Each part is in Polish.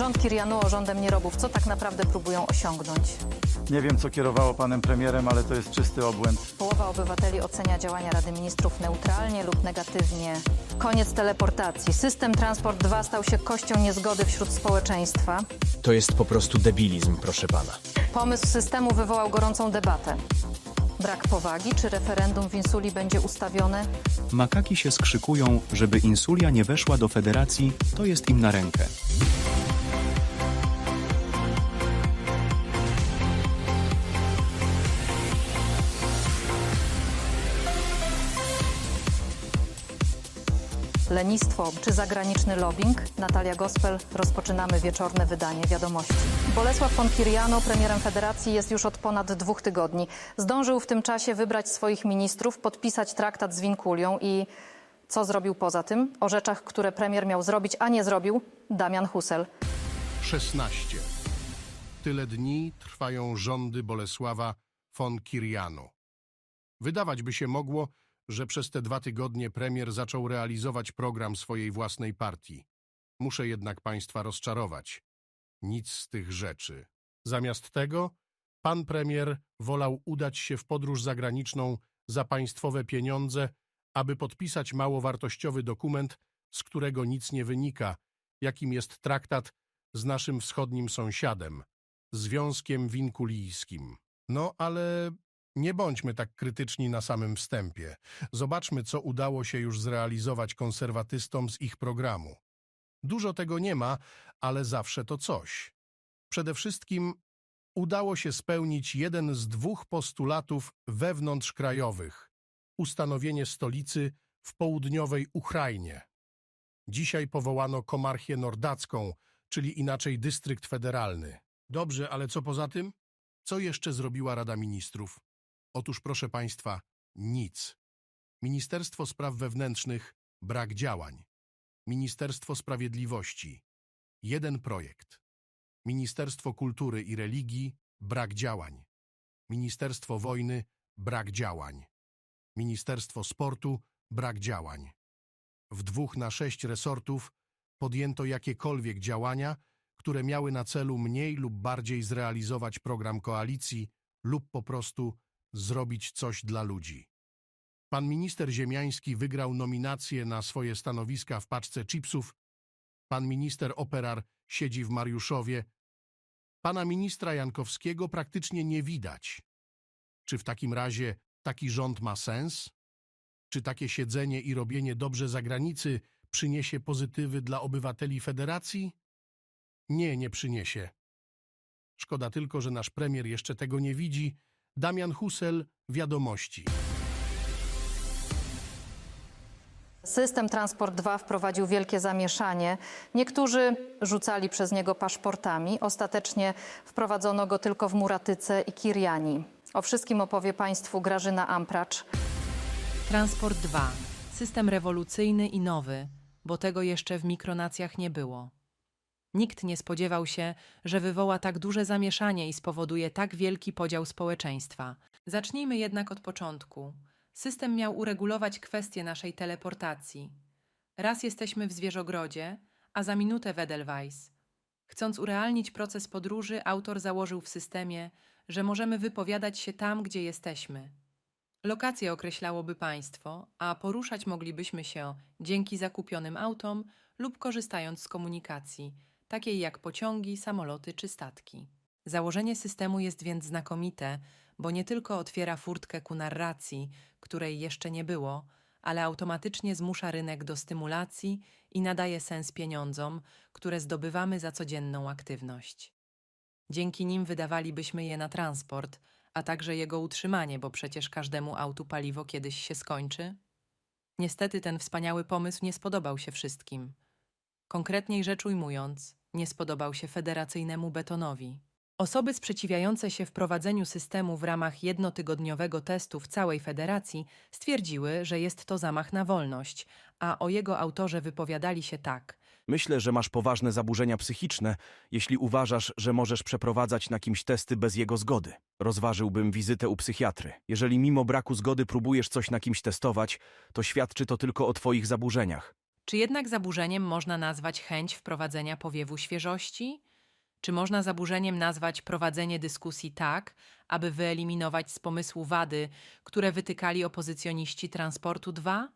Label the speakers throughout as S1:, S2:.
S1: Rząd Kirianu rządem nierobów. Co tak naprawdę próbują osiągnąć?
S2: Nie wiem, co kierowało panem premierem, ale to jest czysty obłęd.
S1: Połowa obywateli ocenia działania Rady Ministrów neutralnie lub negatywnie. Koniec teleportacji. System Transport 2 stał się kością niezgody wśród społeczeństwa.
S3: To jest po prostu debilizm, proszę pana.
S1: Pomysł systemu wywołał gorącą debatę. Brak powagi, czy referendum w Insuli będzie ustawione?
S4: Makaki się skrzykują, żeby insulia nie weszła do federacji, to jest im na rękę.
S1: Lenistwo czy zagraniczny lobbying? Natalia Gospel, rozpoczynamy wieczorne wydanie wiadomości. Bolesław von Kiriano, premierem federacji, jest już od ponad dwóch tygodni. Zdążył w tym czasie wybrać swoich ministrów, podpisać traktat z Winkulią i co zrobił poza tym? O rzeczach, które premier miał zrobić, a nie zrobił, Damian Husel.
S5: 16. Tyle dni trwają rządy Bolesława von Kirianu. Wydawać by się mogło, że przez te dwa tygodnie premier zaczął realizować program swojej własnej partii. Muszę jednak państwa rozczarować. Nic z tych rzeczy. Zamiast tego, pan premier wolał udać się w podróż zagraniczną za państwowe pieniądze, aby podpisać mało wartościowy dokument, z którego nic nie wynika, jakim jest traktat z naszym wschodnim sąsiadem, Związkiem Winkulijskim. No ale nie bądźmy tak krytyczni na samym wstępie. Zobaczmy, co udało się już zrealizować konserwatystom z ich programu. Dużo tego nie ma, ale zawsze to coś. Przede wszystkim udało się spełnić jeden z dwóch postulatów wewnątrzkrajowych ustanowienie stolicy w południowej Ukrainie. Dzisiaj powołano komarchię nordacką, czyli inaczej dystrykt federalny. Dobrze, ale co poza tym? Co jeszcze zrobiła Rada Ministrów? Otóż, proszę Państwa, nic. Ministerstwo Spraw Wewnętrznych brak działań. Ministerstwo Sprawiedliwości jeden projekt. Ministerstwo Kultury i Religii brak działań. Ministerstwo Wojny brak działań. Ministerstwo Sportu brak działań. W dwóch na sześć resortów podjęto jakiekolwiek działania, które miały na celu mniej lub bardziej zrealizować program koalicji lub po prostu zrobić coś dla ludzi. Pan minister Ziemiański wygrał nominację na swoje stanowiska w paczce chipsów. Pan minister Operar siedzi w Mariuszowie. Pana ministra Jankowskiego praktycznie nie widać. Czy w takim razie taki rząd ma sens? Czy takie siedzenie i robienie dobrze za granicy przyniesie pozytywy dla obywateli federacji? Nie, nie przyniesie. Szkoda tylko, że nasz premier jeszcze tego nie widzi. Damian Husel, Wiadomości.
S1: System Transport 2 wprowadził wielkie zamieszanie. Niektórzy rzucali przez niego paszportami. Ostatecznie wprowadzono go tylko w Muratyce i Kiriani. O wszystkim opowie Państwu Grażyna Ampracz.
S6: Transport 2. System rewolucyjny i nowy, bo tego jeszcze w mikronacjach nie było. Nikt nie spodziewał się, że wywoła tak duże zamieszanie i spowoduje tak wielki podział społeczeństwa. Zacznijmy jednak od początku. System miał uregulować kwestię naszej teleportacji. Raz jesteśmy w zwierzogrodzie, a za minutę w Edelweiss. Chcąc urealnić proces podróży, autor założył w systemie, że możemy wypowiadać się tam, gdzie jesteśmy. Lokację określałoby państwo, a poruszać moglibyśmy się dzięki zakupionym autom lub korzystając z komunikacji, takiej jak pociągi, samoloty czy statki. Założenie systemu jest więc znakomite, bo nie tylko otwiera furtkę ku narracji, której jeszcze nie było, ale automatycznie zmusza rynek do stymulacji i nadaje sens pieniądzom, które zdobywamy za codzienną aktywność. Dzięki nim wydawalibyśmy je na transport, a także jego utrzymanie, bo przecież każdemu autu paliwo kiedyś się skończy. Niestety ten wspaniały pomysł nie spodobał się wszystkim. Konkretniej rzecz ujmując, nie spodobał się federacyjnemu betonowi. Osoby sprzeciwiające się wprowadzeniu systemu w ramach jednotygodniowego testu w całej federacji stwierdziły, że jest to zamach na wolność, a o jego autorze wypowiadali się tak.
S7: Myślę, że masz poważne zaburzenia psychiczne, jeśli uważasz, że możesz przeprowadzać na kimś testy bez jego zgody. Rozważyłbym wizytę u psychiatry. Jeżeli mimo braku zgody próbujesz coś na kimś testować, to świadczy to tylko o twoich zaburzeniach.
S6: Czy jednak zaburzeniem można nazwać chęć wprowadzenia powiewu świeżości? Czy można zaburzeniem nazwać prowadzenie dyskusji tak, aby wyeliminować z pomysłu wady, które wytykali opozycjoniści transportu 2?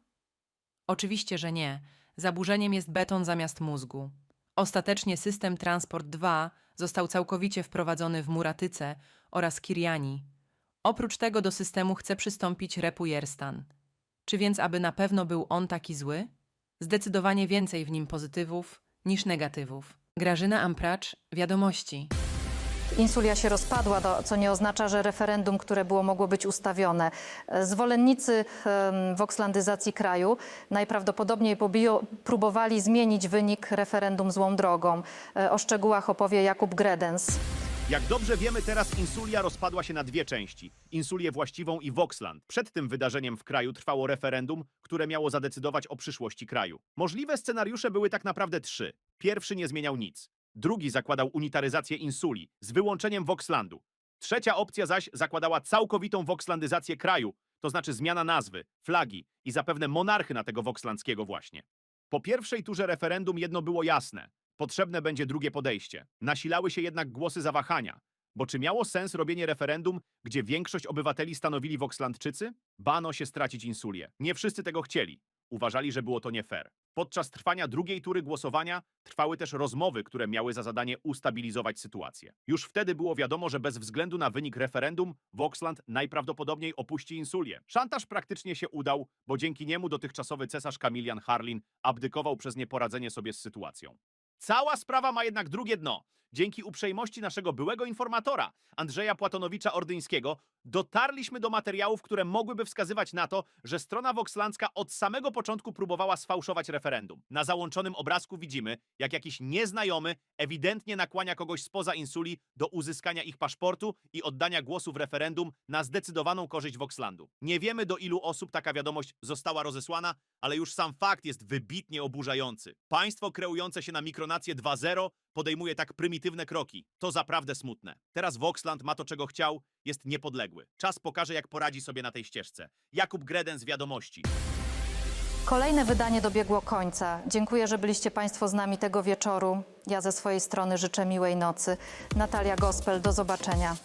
S6: Oczywiście, że nie. Zaburzeniem jest beton zamiast mózgu. Ostatecznie system Transport 2 został całkowicie wprowadzony w Muratyce oraz Kiriani. Oprócz tego do systemu chce przystąpić Repujerstan. Czy więc aby na pewno był on taki zły? Zdecydowanie więcej w nim pozytywów niż negatywów. Grażyna Ampracz, Wiadomości.
S1: Insulia się rozpadła, co nie oznacza, że referendum, które było mogło być ustawione. Zwolennicy wokslandyzacji kraju najprawdopodobniej próbowali zmienić wynik referendum złą drogą. E, O szczegółach opowie Jakub Gredens.
S8: Jak dobrze wiemy, teraz Insulia rozpadła się na dwie części. Insulię właściwą i Voxland. Przed tym wydarzeniem w kraju trwało referendum, które miało zadecydować o przyszłości kraju. Możliwe scenariusze były tak naprawdę trzy. Pierwszy nie zmieniał nic. Drugi zakładał unitaryzację Insuli z wyłączeniem Voxlandu. Trzecia opcja zaś zakładała całkowitą voxlandyzację kraju, to znaczy zmiana nazwy, flagi i zapewne monarchy na tego voxlandzkiego właśnie. Po pierwszej turze referendum jedno było jasne. Potrzebne będzie drugie podejście. Nasilały się jednak głosy zawahania. Bo czy miało sens robienie referendum, gdzie większość obywateli stanowili Voxlandczycy? Bano się stracić insulię. Nie wszyscy tego chcieli. Uważali, że było to nie fair. Podczas trwania drugiej tury głosowania trwały też rozmowy, które miały za zadanie ustabilizować sytuację. Już wtedy było wiadomo, że bez względu na wynik referendum Voxland najprawdopodobniej opuści insulię. Szantaż praktycznie się udał, bo dzięki niemu dotychczasowy cesarz Kamilian Harlin abdykował przez nieporadzenie sobie z sytuacją. Cała sprawa ma jednak drugie dno. Dzięki uprzejmości naszego byłego informatora, Andrzeja Płatonowicza-Ordyńskiego, dotarliśmy do materiałów, które mogłyby wskazywać na to, że strona voxlandzka od samego początku próbowała sfałszować referendum. Na załączonym obrazku widzimy, jak jakiś nieznajomy ewidentnie nakłania kogoś spoza insuli do uzyskania ich paszportu i oddania głosu w referendum na zdecydowaną korzyść Voxlandu. Nie wiemy, do ilu osób taka wiadomość została rozesłana, ale już sam fakt jest wybitnie oburzający. Państwo kreujące się na mikronację 2.0 podejmuje tak prymitywne kroki. To zaprawdę smutne. Teraz Voxland ma to, czego chciał, jest niepodległy. Czas pokaże, jak poradzi sobie na tej ścieżce. Jakub Greden z Wiadomości.
S1: Kolejne wydanie dobiegło końca. Dziękuję, że byliście Państwo z nami tego wieczoru. Ja ze swojej strony życzę miłej nocy. Natalia Gospel, do zobaczenia.